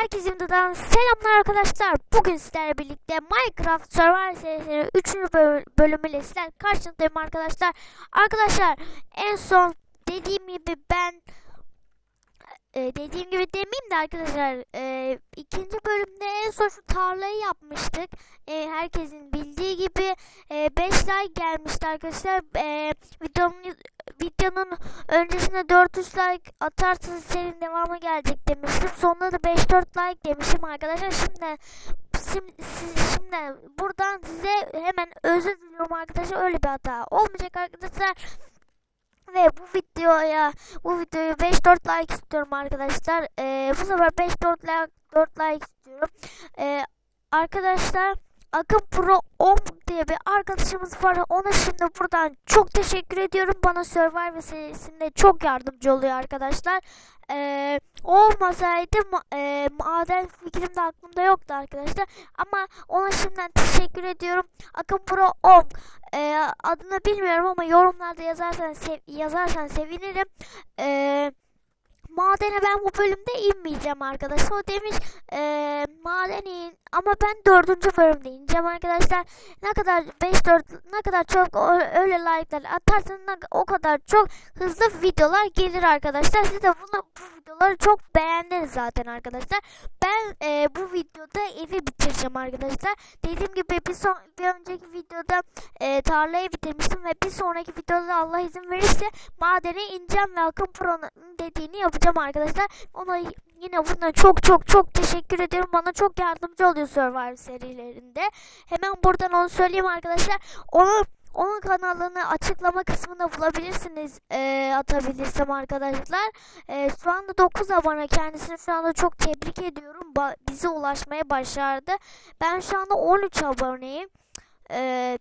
Herkese videodan selamlar arkadaşlar. Bugün sizlerle birlikte Minecraft Survival serisinin 3. bölümüyle sizler karşınızdayım arkadaşlar. Arkadaşlar en son dediğim gibi ben e, dediğim gibi demeyeyim de arkadaşlar e, ikinci bölümde en son şu tarlayı yapmıştık. E, herkesin bildiği gibi 5 like gelmişti arkadaşlar. E, videonun videonun öncesinde 400 like atarsanız serinin devamı gelecek demiştim. Sonunda da 5-4 like demişim arkadaşlar. Şimdi şimdi, şimdi buradan size hemen özür diliyorum arkadaşlar. Öyle bir hata olmayacak arkadaşlar. Ve bu videoya bu videoyu 5-4 like istiyorum arkadaşlar. Ee, bu sefer 5-4 like 4 like istiyorum. Ee, arkadaşlar Akın Pro 10 diye bir arkadaşımız var. Ona şimdi buradan çok teşekkür ediyorum. Bana Survivor serisinde çok yardımcı oluyor arkadaşlar. Ee, olmasaydı e, maden fikrim de aklımda yoktu arkadaşlar. Ama ona şimdiden teşekkür ediyorum. Akın Pro 10 ee, adını bilmiyorum ama yorumlarda yazarsan sev yazarsan sevinirim. Eee madene ben bu bölümde inmeyeceğim arkadaşlar. O demiş e, maden in ama ben dördüncü bölümde ineceğim arkadaşlar. Ne kadar 5-4 ne kadar çok öyle like'lar atarsanız o kadar çok hızlı videolar gelir arkadaşlar. Siz de bunu bu videoları çok beğendiniz zaten arkadaşlar. Ben e, bu videoda evi bitireceğim arkadaşlar. Dediğim gibi bir, son, bir önceki videoda e, tarlayı bitirmiştim ve bir sonraki videoda Allah izin verirse madene ineceğim ve Akın Pro'nun dediğini yapacağım arkadaşlar. Ona yine buna çok çok çok teşekkür ediyorum. Bana çok yardımcı oluyor Survivor serilerinde. Hemen buradan onu söyleyeyim arkadaşlar. Onu onun kanalını açıklama kısmında bulabilirsiniz e, atabilirsem arkadaşlar. E, şu anda 9 abone kendisini şu anda çok tebrik ediyorum. Ba bize ulaşmaya başardı. Ben şu anda 13 aboneyim. E,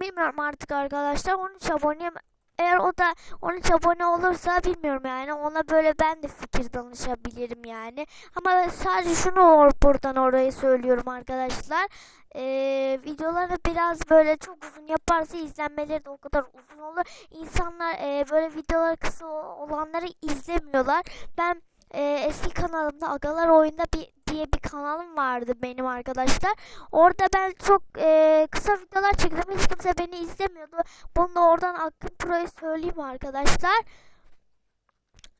bilmiyorum artık arkadaşlar 13 aboneyim. Eğer o da 13 abone olursa bilmiyorum yani ona böyle ben de fikir danışabilirim yani. Ama sadece şunu buradan oraya söylüyorum arkadaşlar. Ee, videoları biraz böyle çok uzun yaparsa izlenmeleri de o kadar uzun olur. İnsanlar e, böyle videolar kısa olanları izlemiyorlar. Ben e, eski kanalımda Agalar Oyunda bir diye bir kanalım vardı benim arkadaşlar. Orada ben çok e, kısa videolar çektim. Hiç kimse beni izlemiyordu. Bunu da oradan Akın Pro'ya söyleyeyim arkadaşlar.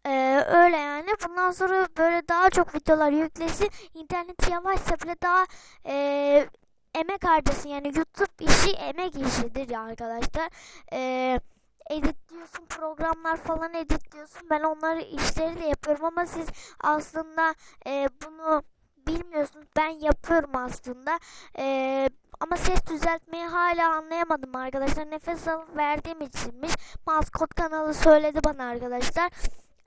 Ee, öyle yani. Bundan sonra böyle daha çok videolar yüklesin. İnternet yavaşsa bile daha e, emek harcasın. Yani YouTube işi emek işidir ya arkadaşlar. Eee editliyorsun programlar falan editliyorsun ben onları işleri de yapıyorum ama siz aslında e, bunu bilmiyorsunuz ben yapıyorum aslında e, ama ses düzeltmeyi hala anlayamadım arkadaşlar nefes alıp verdiğim içinmiş maskot kanalı söyledi bana arkadaşlar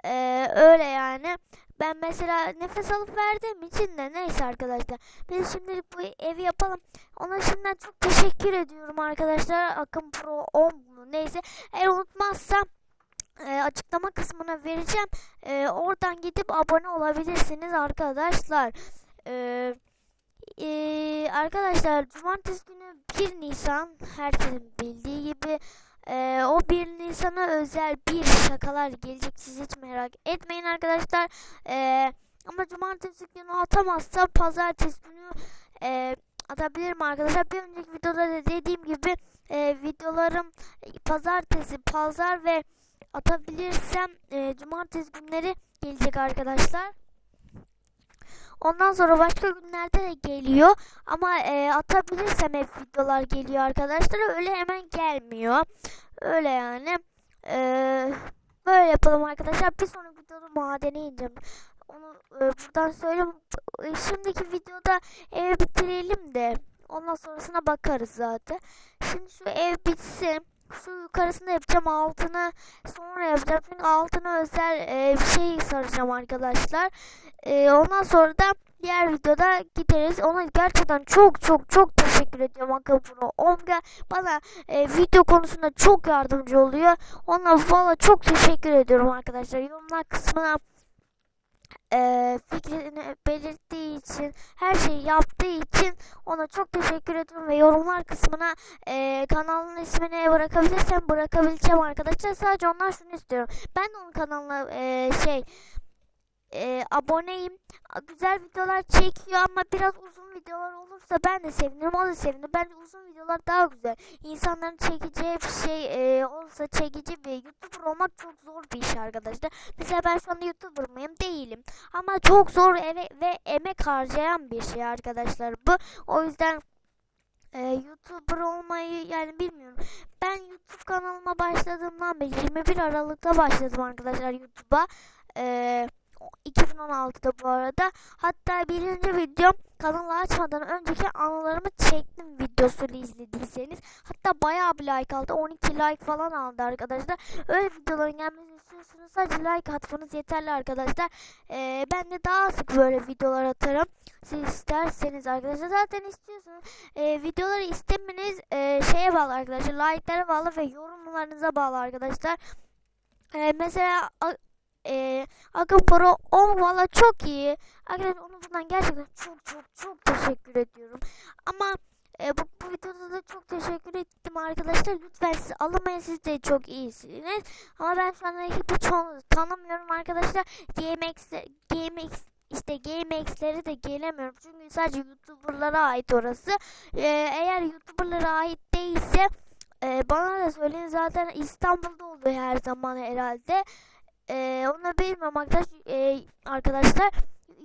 e, öyle yani ben mesela nefes alıp verdiğim için de neyse arkadaşlar. Biz şimdilik bu evi yapalım. Ona şimdiden çok teşekkür ediyorum arkadaşlar. Akın Pro 10 bunu neyse. Eğer unutmazsam e, açıklama kısmına vereceğim. E, oradan gidip abone olabilirsiniz arkadaşlar. E, e, arkadaşlar cumartesi günü 1 Nisan herkesin bildiği gibi ee, o 1 Nisan'a özel bir şakalar gelecek siz hiç merak etmeyin arkadaşlar. Ee, ama cumartesi günü atamazsa pazartesi günü e, atabilirim arkadaşlar. Bir önceki videoda da dediğim gibi e, videolarım pazartesi, pazar ve atabilirsem e, cumartesi günleri gelecek arkadaşlar. Ondan sonra başka günlerde de geliyor. Ama e, atabilirsem hep videolar geliyor arkadaşlar. Öyle hemen gelmiyor. Öyle yani. E, böyle yapalım arkadaşlar. Bir sonraki videoda madene ineceğim. Onu e, buradan söyleyeyim. E, şimdiki videoda evi bitirelim de. Ondan sonrasına bakarız zaten. Şimdi şu ev bitsin. Şu yukarısını yapacağım altını sonra yapacağım. Çünkü altına özel e, bir şey saracağım arkadaşlar. E, ondan sonra da diğer videoda gideriz. Ona gerçekten çok çok çok teşekkür ediyorum Akapuro Omga. Bana e, video konusunda çok yardımcı oluyor. Ona valla çok teşekkür ediyorum arkadaşlar. Yorumlar kısmına e, fikrini belirttiği için, her şeyi yaptığı için ona çok teşekkür ediyorum ve yorumlar kısmına e, kanalın ismini bırakabilirsem bırakabileceğim arkadaşlar. Sadece ondan şunu istiyorum. Ben onun kanalına e, şey e, aboneyim. Güzel videolar çekiyor ama biraz uzun videolar olursa ben de sevinirim. O da sevinir. Bence uzun videolar daha güzel. İnsanların çekeceği bir şey e, olsa çekici bir YouTuber olmak çok zor bir iş arkadaşlar. Mesela ben şu anda YouTuber mıyım? Değilim. Ama çok zor eve, ve emek harcayan bir şey arkadaşlar bu. O yüzden e, YouTuber olmayı yani bilmiyorum. Ben YouTube kanalıma başladığımdan beri 21 Aralık'ta başladım arkadaşlar YouTube'a. E, 2016'da bu arada. Hatta birinci videom kanalı açmadan önceki anılarımı çektim videosunu izlediyseniz. Hatta bayağı bir like aldı. 12 like falan aldı arkadaşlar. Öyle videoların gelmesini istiyorsanız sadece like atmanız yeterli arkadaşlar. Ee, ben de daha sık böyle videolar atarım. Siz isterseniz arkadaşlar. Zaten istiyorsanız e, videoları istemeniz e, şeye bağlı arkadaşlar. Like'lara bağlı ve yorumlarınıza bağlı arkadaşlar. Ee, mesela e, Akın Pro 10 valla çok iyi. Arkadaşlar onu buradan gerçekten çok çok çok teşekkür ediyorum. Ama e, bu, bu videoda da çok teşekkür ettim arkadaşlar. Lütfen siz alınmayın siz de çok iyisiniz. Ama ben şu anda hiç tanımıyorum arkadaşlar. GameX, GameX işte GameX'leri de gelemiyorum. Çünkü sadece YouTuber'lara ait orası. Ee, eğer YouTuber'lara ait değilse e, bana da söyleyin zaten İstanbul'da oluyor her zaman herhalde. Ee, onu bilmiyorum arkadaş, e, arkadaşlar.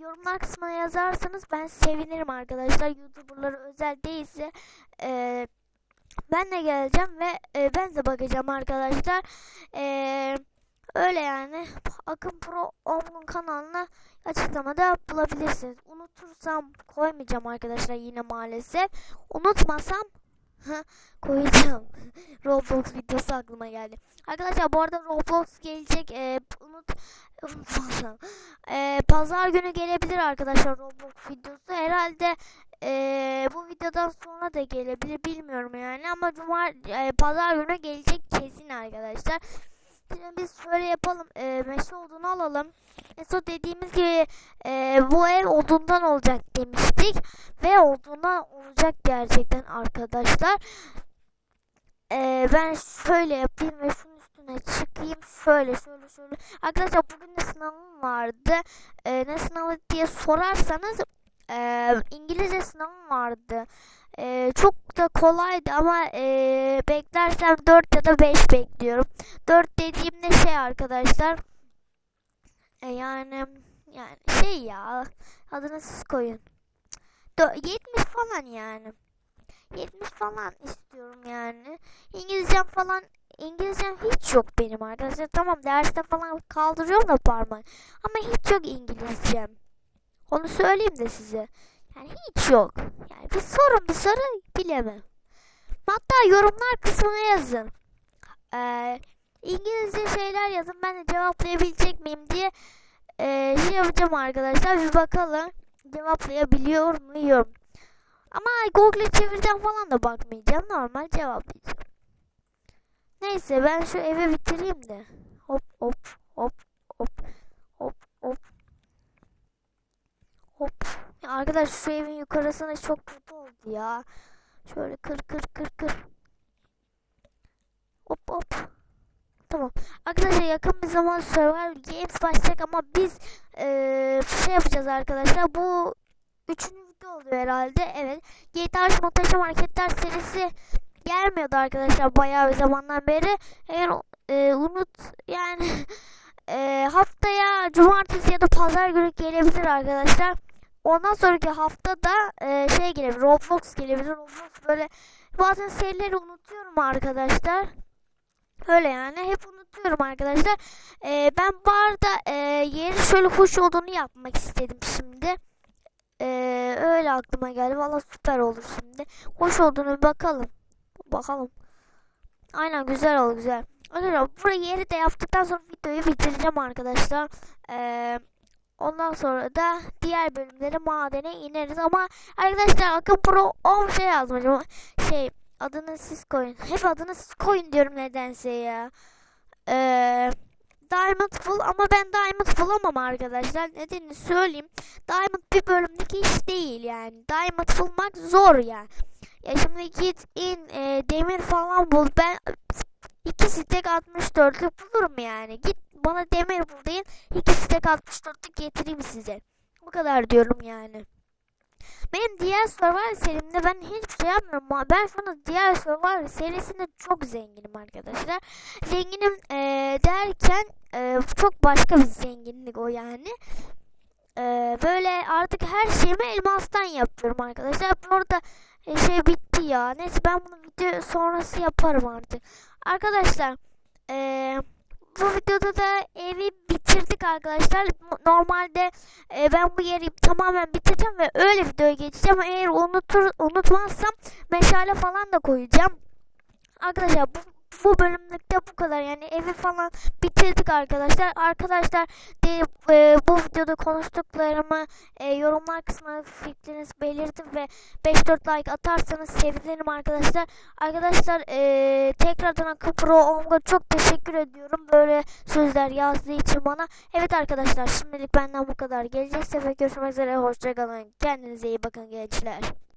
Yorumlar kısmına yazarsanız ben sevinirim arkadaşlar. YouTuber'lara özel değilse e, ben de geleceğim ve e, ben de bakacağım arkadaşlar. E, öyle yani. Akın Pro 10 kanalına açıklamada bulabilirsiniz. Unutursam koymayacağım arkadaşlar yine maalesef. Unutmasam koyacağım. Roblox videosu aklıma geldi. Arkadaşlar bu arada Roblox gelecek. E, unut unutmasam. E, pazar günü gelebilir arkadaşlar Roblox videosu. Herhalde e, bu videodan sonra da gelebilir bilmiyorum yani ama cuma e, pazar günü gelecek kesin arkadaşlar. Şimdi biz şöyle yapalım. E, meşe olduğunu alalım. Mesela dediğimiz gibi e, bu ev odundan olacak demiştik. Ve odundan olacak gerçekten arkadaşlar. E, ben şöyle yapayım ve şunun üstüne çıkayım. Şöyle şöyle şöyle. Arkadaşlar bugün de sınavım vardı. E, ne sınavı diye sorarsanız e, İngilizce sınavım vardı. E, çok da kolaydı ama e, beklersem 4 ya da 5 bekliyorum. 4 dediğimde şey arkadaşlar e, yani yani şey ya adını siz koyun. 70 falan yani. 70 falan istiyorum yani. İngilizcem falan İngilizcem hiç yok benim arkadaşlar. Tamam derste falan kaldırıyorum da parmağı. Ama hiç yok İngilizcem. Onu söyleyeyim de size. Yani hiç yok. Yani bir sorun bir soru bilemem. Hatta yorumlar kısmına yazın. Ee, İngilizce şeyler yazın. Ben de cevaplayabilecek miyim diye e, şey yapacağım arkadaşlar. Bir bakalım. Cevaplayabiliyor muyum? Ama Google çevirden falan da bakmayacağım. Normal cevaplayacağım. Neyse ben şu evi bitireyim de. Hop hop hop hop hop hop hop. Ya arkadaş şu evin yukarısına çok kötü oldu ya. Şöyle kır kır kır kır. Hop hop. Tamam. Arkadaşlar yakın bir zaman Survival Games başlayacak ama biz ee, şey yapacağız arkadaşlar. Bu üçüncü video oluyor herhalde. Evet. GTA Montaj Marketler serisi gelmiyordu arkadaşlar bayağı bir zamandan beri. Eğer e, unut yani e, haftaya cumartesi ya da pazar günü gelebilir arkadaşlar. Ondan sonraki hafta da e, şey gelebilir. Roblox gelebilir. Roblox böyle bazen serileri unutuyorum arkadaşlar. Öyle yani hep unutuyorum arkadaşlar. Ee, ben bu arada e, yeri şöyle hoş olduğunu yapmak istedim şimdi. Ee, öyle aklıma geldi. Valla süper olur şimdi. Hoş olduğunu bakalım. Bakalım. Aynen güzel oldu güzel. Arkadaşlar burayı yeri de yaptıktan sonra videoyu bitireceğim arkadaşlar. Ee, ondan sonra da diğer bölümlere madene ineriz ama arkadaşlar Akın Pro 10 şey yazmışım. Şey adını siz koyun. Hep adını siz koyun diyorum nedense ya. Ee, Diamond Full ama ben Diamond Full'amam arkadaşlar. Nedenini söyleyeyim. Diamond bir bölümdeki iş değil yani. Diamond Full'mak zor yani. Ya şimdi git in e, demir falan bul. Ben 2 stek 64'lük bulurum yani. Git bana demir bul deyin. 2 stek 64'lük getireyim size. Bu kadar diyorum yani. Benim diğer Survivor serimde ben hiçbir şey yapmıyorum ben şu anda diğer Survivor serisinde çok zenginim arkadaşlar. Zenginim eee, derken eee, çok başka bir zenginlik o yani. Eee, böyle artık her şeyimi elmastan yapıyorum arkadaşlar. Burada e, şey bitti ya. Neyse ben bunu video sonrası yaparım artık. Arkadaşlar eee, bu videoda da evi bitirdik arkadaşlar. Normalde e, ben bu yeri tamamen bitireceğim ve öyle videoya geçeceğim. Eğer unutur unutmazsam meşale falan da koyacağım. Arkadaşlar bu bu bölümlükte bu kadar yani evi falan bitirdik arkadaşlar. Arkadaşlar de, e, bu videoda konuştuklarımı e, yorumlar kısmına fikrinizi belirtin ve 5-4 like atarsanız sevinirim arkadaşlar. Arkadaşlar e, tekrardan Akın Pro çok teşekkür ediyorum böyle sözler yazdığı için bana. Evet arkadaşlar şimdilik benden bu kadar. Gelecek sefer görüşmek üzere. Hoşçakalın. Kendinize iyi bakın gençler.